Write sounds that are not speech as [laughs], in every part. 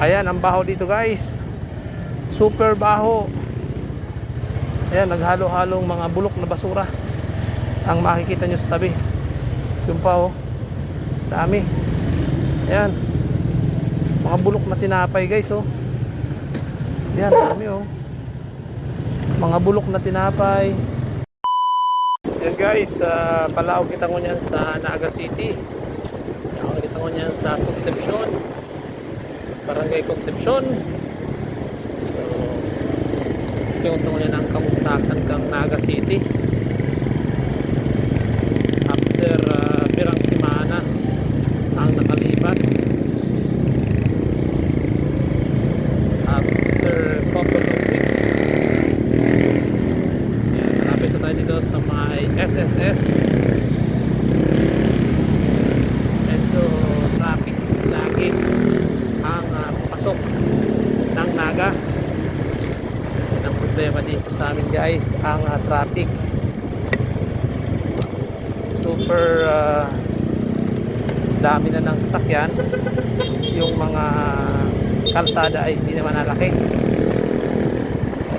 Ayan, ang baho dito guys. Super baho. Ayan, naghalo-halong mga bulok na basura. Ang makikita nyo sa tabi. Yung pa oh. Dami. Ayan. Mga bulok na tinapay guys oh. Ayan, dami oh. Mga bulok na tinapay. Ayan guys, uh, palaog kita ko niyan sa Naga City. Palaog kita ko niyan sa Concepcion. Barangay Concepcion. So, yung niya ng kamugtakan kang Naga City. After uh, pirang simana ang nakalipas. After couple of weeks. Ayan, malapit na tayo dito sa may SSS. Medyo traffic lagi ang ah, pasok ng Naga. Yan ang problema dito sa amin guys, ang ah, traffic. Super ah, dami na ng sasakyan. Yung mga kalsada ay hindi naman nalaki.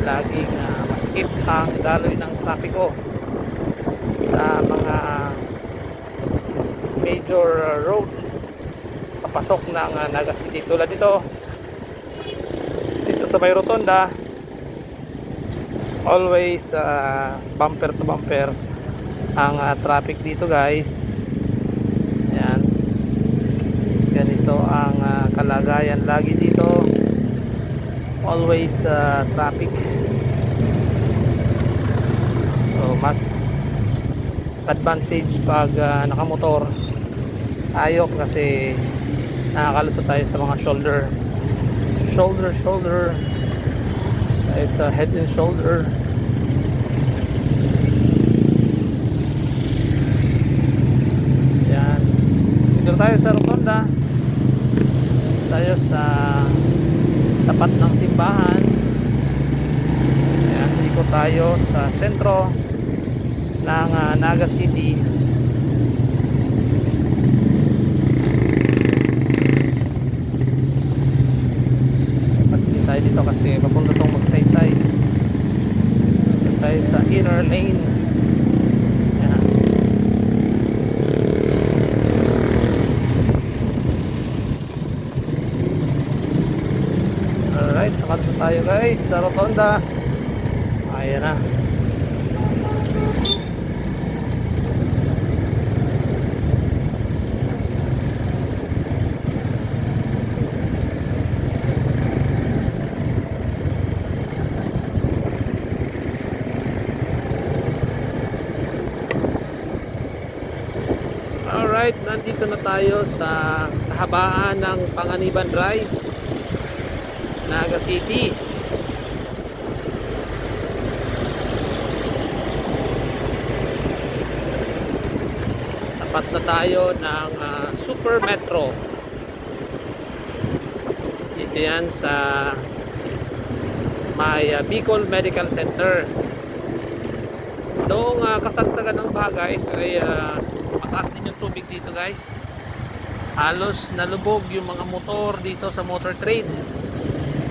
Laging uh, maskip ang daloy ng trapiko sa mga major ah, road papasok ng uh, Naga City tulad dito dito sa may rotonda always uh, bumper to bumper ang uh, traffic dito guys yan ganito ang uh, kalagayan lagi dito. Always uh, traffic. So mas advantage pag uh, nakamotor. Tayo kasi nakakalusot tayo sa mga shoulder. Shoulder shoulder. Tayo sa head and shoulder. Yan. Dito tayo sa rotonda tayo sa tapat ng simbahan yan dito tayo sa sentro ng ah, Naga City tayo dito kasi papunta tong magsaysay. Tayo sa inner lane. Yan. Alright, nakatsa tayo guys sa rotonda. Ayan na. Alright, nandito na tayo sa kahabaan ng Panganiban Drive, Naga City. Tapat na tayo ng ah, Super Metro. Dito yan sa may ah, Bicol Medical Center. Noong uh, kasagsagan ng bagay ay ah, mataas din yung tubig dito guys halos nalubog yung mga motor dito sa motor trade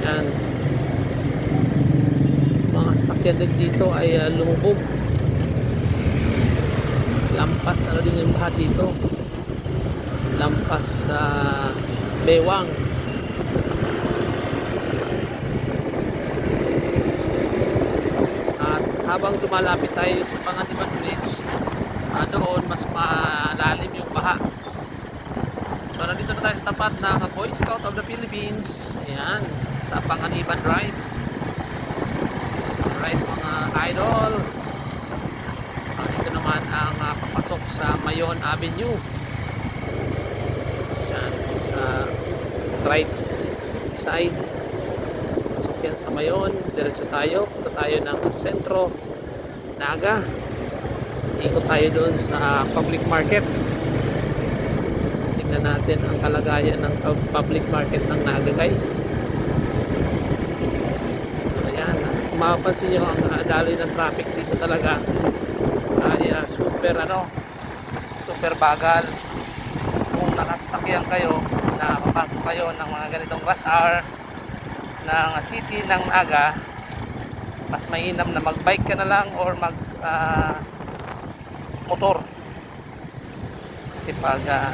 yan mga sasakyan din dito ay ah, lumubog lampas ano din yung baha dito? Lampas sa bewang. At habang lumalapit tayo sa Panganiban Bridge ah, doon mas malalim yung baha. So nandito na tayo sa tapat ng Boy Scout of the Philippines. Ayan sa Panganiban Drive. Alright mga idol. Ah, dito naman ang ah, papasok sa Mayon Avenue. Ayan sa right side. Pasok yan sa Mayon. Diretso tayo. Punta tayo ng sentro Naga. Ikot tayo doon sa public market. Tingnan natin ang kalagayan ng pub- public market ng Naga guys ayan kung mapapansin nyo ang uh, daloy ng traffic dito talaga ay uh, super ano super bagal kung nakasasakyan kayo na papasok kayo ng mga ganitong rush hour ng city ng Naga, mas mainam na mag-bike ka na lang or mag ah, motor. Kasi pag ah,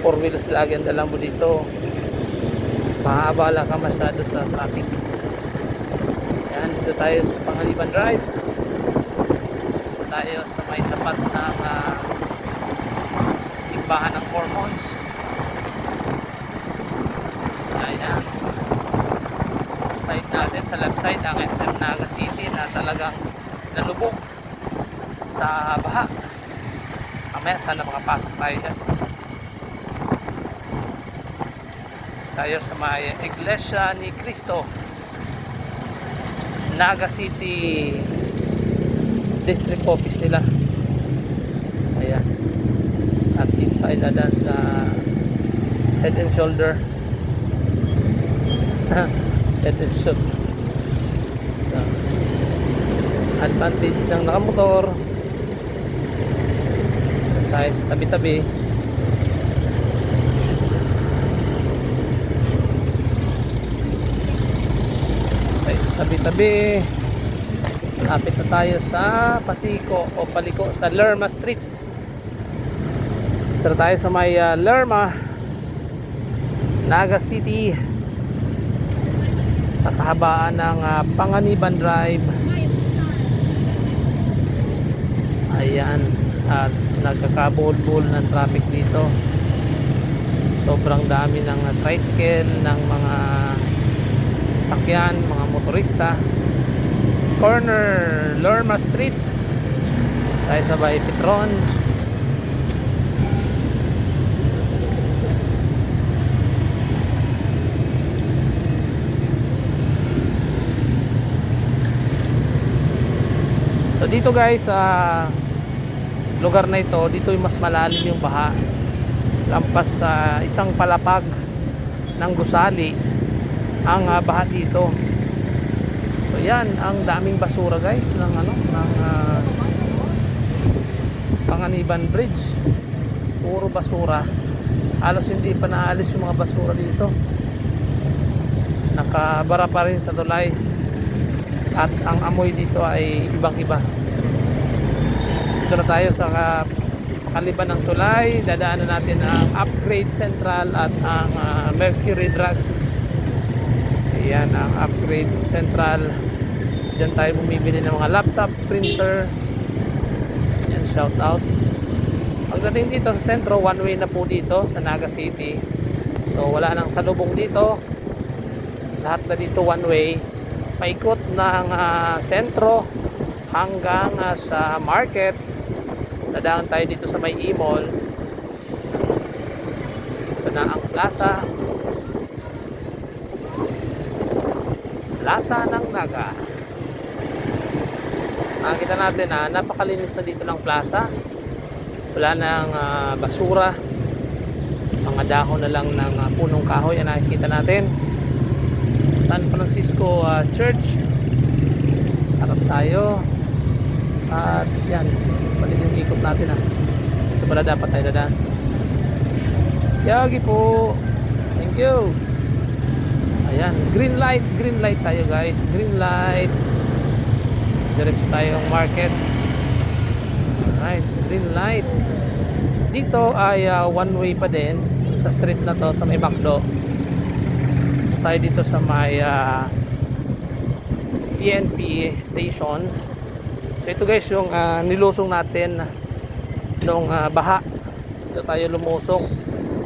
four wheels lagi ang dala mo dito, maabala ka masyado sa traffic. Dito tayo sa Pangaliban Drive. Tayo sa may tapat ng ah, simbahan ng Mormons. Ayan. Sa side natin, sa left side, ang SM Naga City na talagang nalubog sa baha. Mamaya sana makapasok tayo dyan. Tayo sa may Iglesia ni Cristo. Naga City District Office nila. Ayan. At dito tayo dadaan sa Head and Shoulder. [laughs] Head and Shoulder. So, advantage ng nakamotor. Tayo sa tabi-tabi. Tabi-tabi. Malapit na tayo sa Pasico o Paliko sa Lerma Street. Tara tayo sa may ah, Lerma, Naga City. Sa kahabaan ng ah, Panganiban Drive. Ayan. At nagkakabuhol-buhol ng traffic dito. Sobrang dami ng ah, tricycle, ng mga sakyan, mga motorista. Corner, Lerma Street. Tayo sa Bahay Petron. So dito guys sa lugar na ito, dito yung mas malalim yung baha. Lampas sa isang palapag ng gusali ang ah, baha dito. So yan, ang daming basura guys ng ano, ng ah, Panganiban Bridge. Puro basura. Halos hindi pa naalis yung mga basura dito. Nakabara pa rin sa tulay. At ang amoy dito ay ibang iba. Dito na tayo sa kaliban ng tulay. Dadaanan natin ang Upgrade Central at ang ah, Mercury Drug. Ayan ang Upgrade Central. Diyan tayo bumibili ng mga laptop, printer. Ayan, shout out. Pagdating dito sa sentro, one way na po dito sa Naga City. So wala nang salubong dito. Lahat na dito one way. Paikot ng ah, sentro hanggang ah, sa market. Dadaan tayo dito sa may e-mall. Ito na ang plaza. Plaza ng Naga. Nakita natin na napakalinis na dito ng plaza. Wala nang ah, basura. Mga dahon na lang ng ah, punong kahoy ang nakikita natin. San Francisco ah, Church. Harap tayo. At yan, balik yung ikot natin ah. Ito pala dapat tayo dadaan. Yagi po. Thank you. Ayan, green light, green light tayo guys. Green light. Diretso tayong market. Alright, green light. Dito ay ah, one way pa din sa street na to sa may McDo. So, tayo dito sa may ah, PNP station. So ito guys yung ah, nilusong natin noong ah, baha. Dito tayo lumusong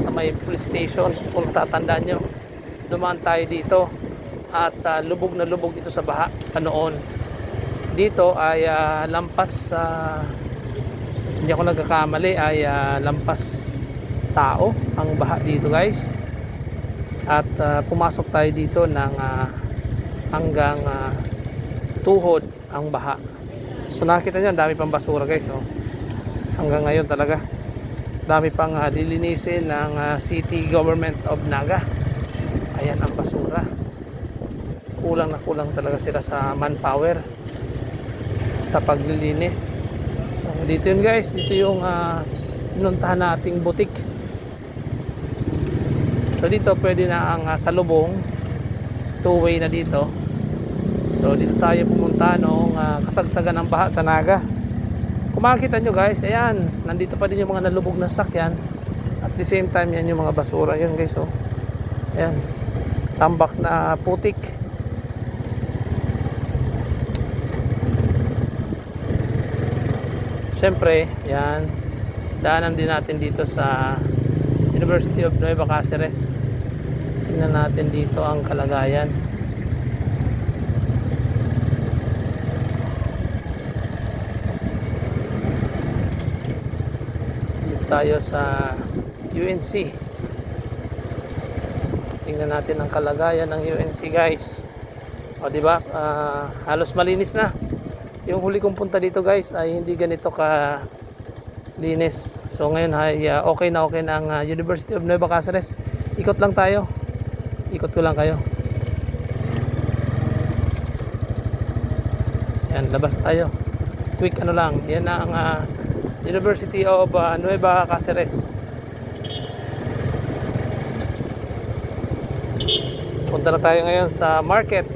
sa may police station. Kung tatandaan nyo, dumaan tayo dito at ah, lubog na lubog dito sa baha pa noon. Dito ay ah, lampas sa hindi ako nagkakamali ay ah, lampas tao ang baha dito guys. At ah, pumasok tayo dito ng ah, hanggang ah, tuhod ang baha. So nakita nyo, dami pang basura guys. Oh. Hanggang ngayon talaga. Dami pang ah, lilinisin ng ah, City Government of Naga. Ayan ang basura. Kulang na kulang talaga sila sa manpower sa paglilinis. So dito yun guys, dito yung uh, nating butik. So dito pwede na ang uh, salubong two-way na dito. So dito tayo pumunta noong uh, kasagsagan ng baha sa Naga. Kung makikita nyo guys, ayan, nandito pa din yung mga nalubog na sakyan. At the same time, yan yung mga basura. Yan guys, oh. Ayan. Tambak na putik. Siyempre, yan. Daanan din natin dito sa University of Nueva Cáceres. Tingnan natin dito ang kalagayan. Dito tayo sa UNC. Tingnan natin ang kalagayan ng UNC guys. O di ba? Ah, halos malinis na. Yung huli kong punta dito guys ay hindi ganito ka linis. So ngayon ay ah, okay na okay na ang ah, University of Nueva Cáceres. Ikot lang tayo. Ikot ko lang kayo. Yan, labas tayo. Quick ano lang. Yan na ang ah, University of ah, Nueva Cáceres. Punta na tayo ngayon sa market.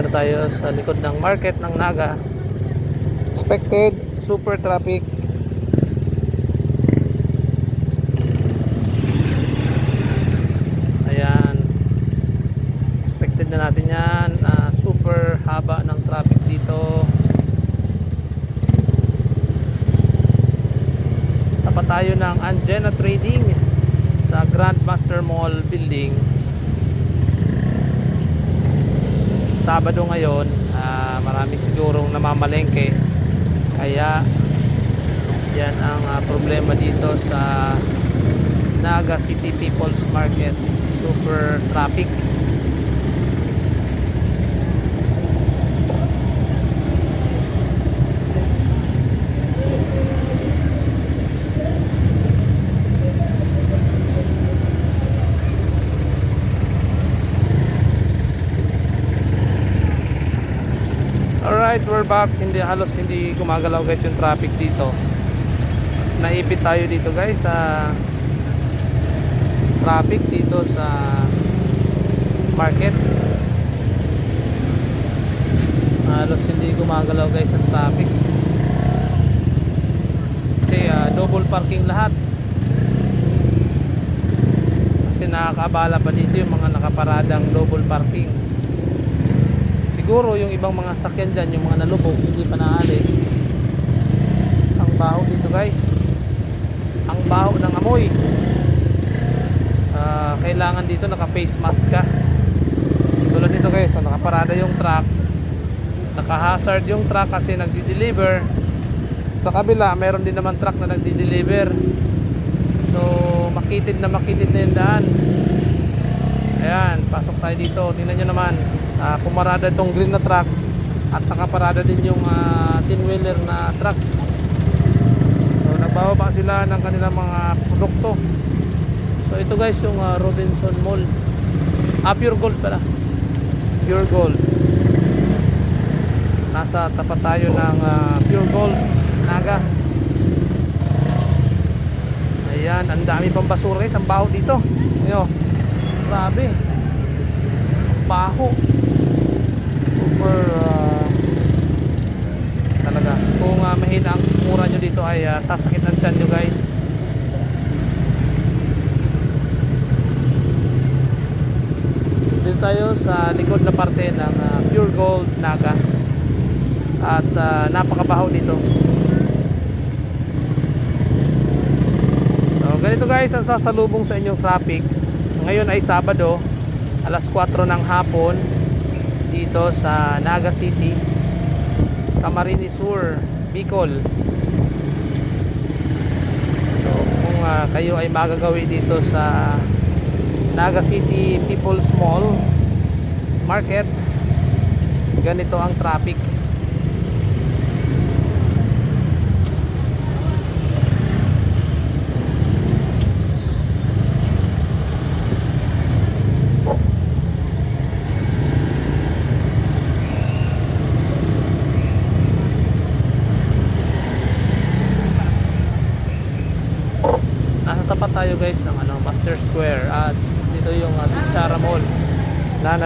Punta na tayo sa likod ng market ng Naga. Expected super traffic. Ayan. Expected na natin yan. Ah, super haba ng traffic dito. Tapat tayo ng Angena Trading sa Grandmaster Mall building. Sabado ngayon, ah, marami sigurong namamalengke. Kaya yan ang ah, problema dito sa Naga City People's Market. Super traffic. Alright, we're back. Hindi halos hindi gumagalaw guys yung traffic dito. Naipit tayo dito guys sa traffic dito sa market. Halos hindi gumagalaw guys ang traffic. Kasi ah, double parking lahat. Kasi nakakabala pa dito yung mga nakaparadang double parking siguro yung ibang mga sakyan dyan yung mga nalubog hindi pa naalis. Ang baho dito guys. Ang baho ng amoy. Ah, kailangan dito naka face mask ka. Tulad dito guys so, nakaparada yung truck. Naka hazard yung truck kasi nagdi-deliver. Sa kabila meron din naman truck na nagdi-deliver. So makitid na makitid na yung daan. Ayan pasok tayo dito. Tingnan nyo naman uh, pumarada itong green na truck at nakaparada din yung uh, tin wheeler na truck. So nagbababa sila ng kanilang mga produkto. So ito guys yung uh, Robinson Mall. Ah pure gold pala. Pure gold. Nasa tapat tayo ng uh, pure gold. Naga. Ayan ang dami pang basura. Guys ang baho dito. Ayo, grabe. Baho super uh, talaga. Kung uh, mahina ang mura nyo dito ay uh, sasakit ng tiyan nyo guys. Dito tayo sa likod na parte ng uh, pure gold naga. At uh, napakabaho dito. So ganito guys ang sasalubong sa inyong traffic. Ngayon ay Sabado alas 4 ng hapon dito sa Naga City Camarines Sur Bicol. So kung uh, kayo ay magagawi dito sa Naga City People's Mall Market ganito ang traffic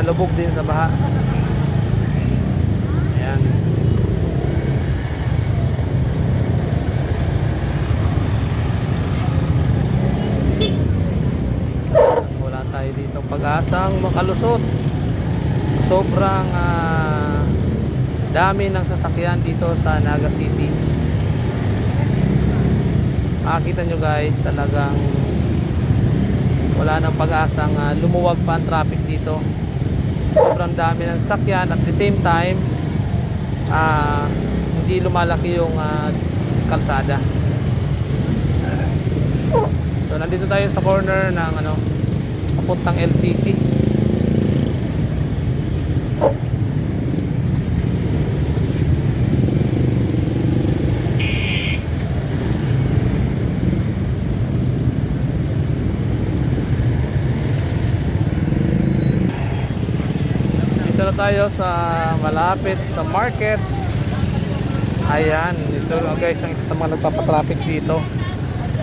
na nalubog din sa baha. Ayan. Wala tayo dito pag-asang makalusot. Sobrang ah, dami ng sasakyan dito sa Naga City. Makikita nyo guys, talagang wala nang pag-asang ah, lumuwag pa ang traffic dito. Sobrang dami ng sasakyan at the same time ah, hindi lumalaki yung ah, kalsada. So nandito tayo sa corner ng ano papuntang LCC. Dito na tayo sa malapit sa market. Ayan, ito guys ang isa sa mga nagpapatraffic dito.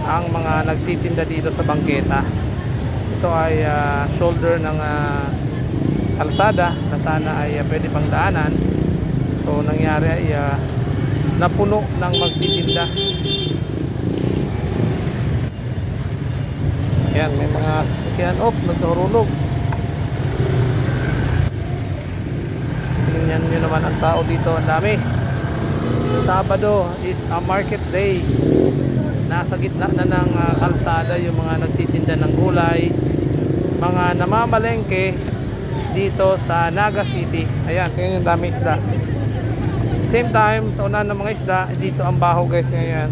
Ang mga nagtitinda dito sa bangketa. Ito ay ah, shoulder ng ah, kalsada na sana ay ah, pwede pang daanan. So nangyari ay ah, napuno ng magtitinda. Ayan, may mga sasakyan. Oh, nagkahurulog. Tingnan nyo naman ang tao dito. Ang dami. Sabado is a market day. Nasa gitna na ng ah, kalsada yung mga nagtitinda ng gulay. Mga namamalengke dito sa Naga City. Ayan, tingnan yung dami isda. Same time, sa unahan ng mga isda, dito ang baho guys ngayon.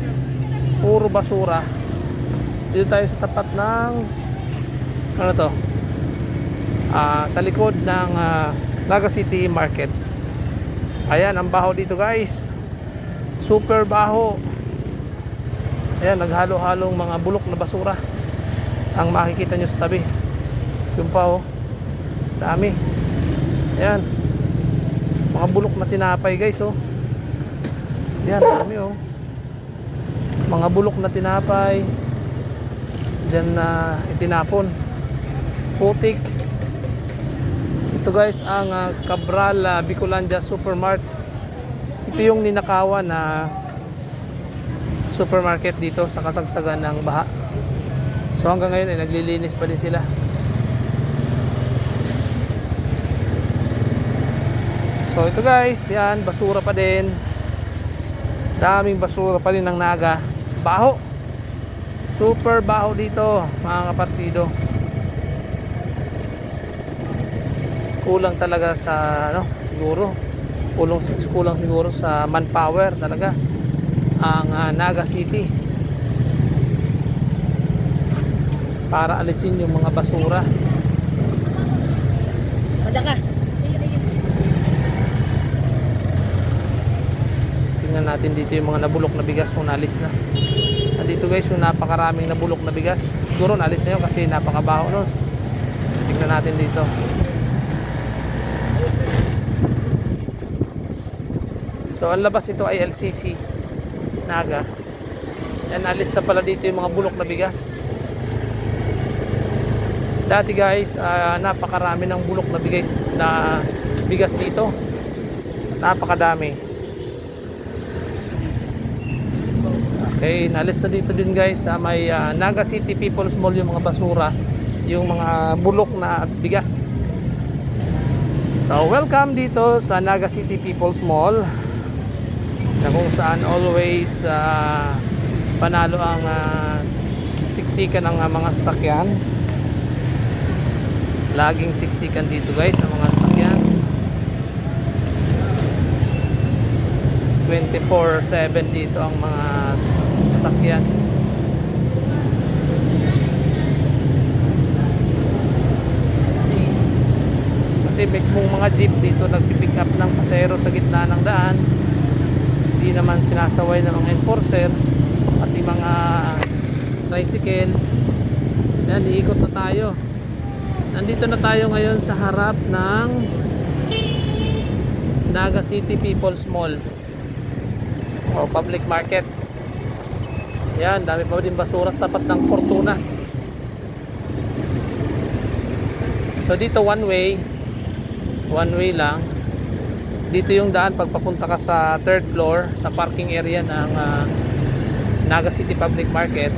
Puro basura. Dito tayo sa tapat ng ano to? Ah, sa likod ng ah, Naga City Market. Ayan, ang baho dito guys. Super baho. Ayan, naghalo-halong mga bulok na basura. Ang makikita nyo sa tabi. Yung pa oh. Dami. Ayan. Mga bulok na tinapay guys oh. Ayan, dami oh. Mga bulok na tinapay. Diyan na itinapon. Putik. Ito guys ang ah, Cabral uh, Bicolandia Supermart. Ito yung ninakawan na supermarket dito sa kasagsagan ng baha. So hanggang ngayon ay naglilinis pa din sila. So ito guys, yan basura pa din. Daming basura pa rin ng naga. Baho. Super baho dito, mga kapartido. Kulang talaga sa ano siguro. Kulang kulang siguro sa manpower talaga ang ah, Naga City. Para alisin yung mga basura. Ka. tingnan natin dito yung mga nabulok na bigas kung nalis na. Nandito guys yung napakaraming nabulok na bigas. Siguro nalis na yun kasi napakabaho nun. Tingnan natin dito So ang labas ito ay LCC Naga. Yan alis na pala dito yung mga bulok na bigas. Dati guys, ah, napakarami ng bulok na bigas na bigas dito. Napakadami. Okay, nalis na dito din guys sa may ah, Naga City People's Mall yung mga basura, yung mga bulok na bigas. So welcome dito sa Naga City People's Mall na kung saan always ah, panalo ang ah, siksikan ng ah, mga sasakyan. Laging siksikan dito guys ang mga sasakyan. 24-7 dito ang mga sasakyan. Kasi mismong mga jeep dito nagpipick up ng pasero sa gitna ng daan hindi naman sinasaway ng mga enforcer at yung mga tricycle. Yan iikot na tayo. Nandito na tayo ngayon sa harap ng Naga City People's Mall. O public market. Yan dami pa din basura sa tapat ng Fortuna. So dito one way, one way lang. Dito yung daan pagpapunta ka sa third floor sa parking area ng ah, Naga City Public Market.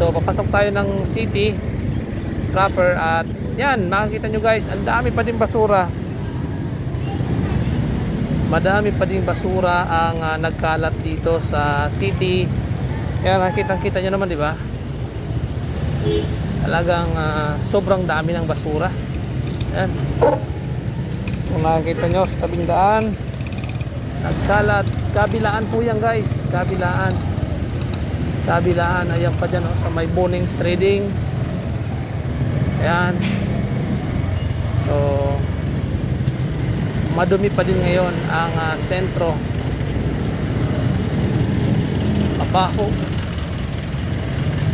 So papasok tayo ng city proper at yan, makikita nyo guys, ang dami pa din basura. Madami pa din basura ang ah, nagkalat dito sa city. Kaya nakikita-kita nyo naman, di ba? Talagang ah, sobrang dami ng basura. Yan. Kung nakikita nyo sa tabing daan, nagkalat. Kabilaan po yan guys. Kabilaan. Kabilaan. Ayan pa dyan oh, sa may Bonings Trading. Ayan. So, madumi pa din ngayon ang ah, sentro. Mabaho.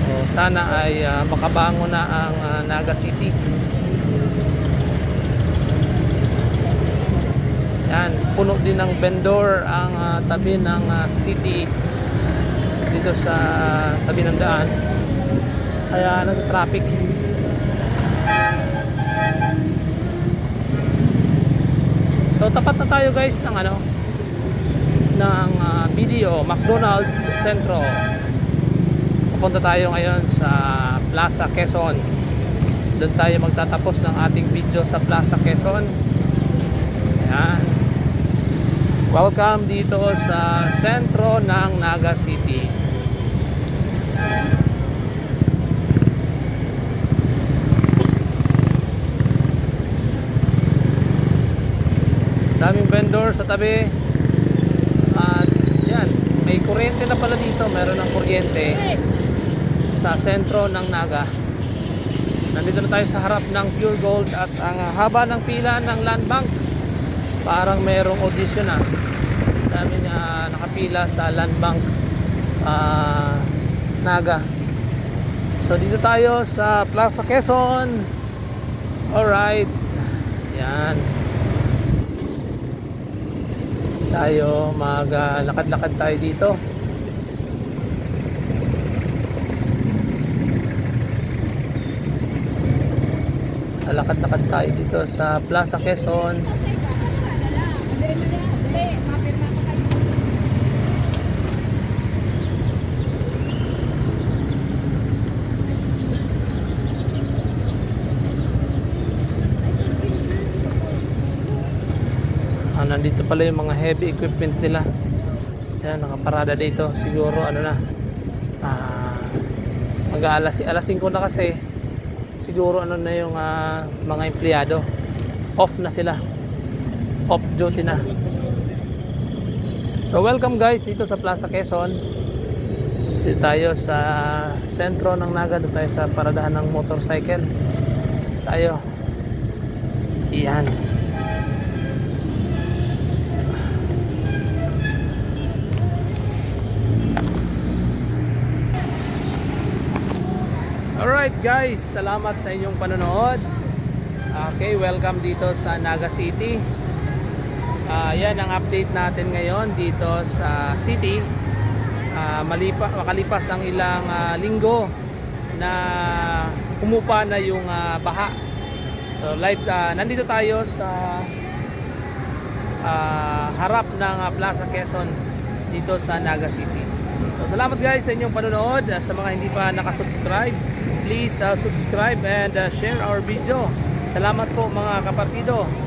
So, sana ay ah, makabango na ang ah, Naga City. Yan, puno din ng vendor ang ah, tabi ng ah, city dito sa tabi ng daan. Kaya nag-traffic. So tapat na tayo guys ng ano ng ah, video McDonald's Centro. Pupunta tayo ngayon sa Plaza Quezon. Doon tayo magtatapos ng ating video sa Plaza Quezon. Ayan. Welcome dito sa sentro ng Naga City. Daming vendor sa tabi. At yan, may kuryente na pala dito. Meron ng kuryente sa sentro ng Naga. Nandito na tayo sa harap ng Pure Gold at ang haba ng pila ng Land Bank. Parang merong audition ah. Dami na nakapila sa Land Bank ah, Naga. So dito tayo sa Plaza Quezon. Alright. Yan. Tayo maglakad-lakad tayo dito. Lakad-lakad tayo dito sa Plaza Quezon. Nandito pala yung mga heavy equipment nila. Yan, nakaparada dito. Siguro, ano na, ah, mag-aalas, alas 5 na kasi. Siguro, ano na yung ah, mga empleyado. Off na sila. Off duty na. So, welcome guys dito sa Plaza Quezon. Dito tayo sa sentro ng Naga. Dito tayo sa paradahan ng motorcycle. Tayo. Iyan. Guys, salamat sa inyong panonood. Okay, welcome dito sa Naga City. Ah, yan ang update natin ngayon dito sa city. Ah, malipa, makalipas ang ilang ah, linggo na umupa na yung ah, baha. So live ah, nandito tayo sa ah, harap ng ah, Plaza Quezon dito sa Naga City. So salamat guys sa inyong panonood. Sa mga hindi pa nakasubscribe, please ah, subscribe and ah, share our video. Salamat po mga kapartido.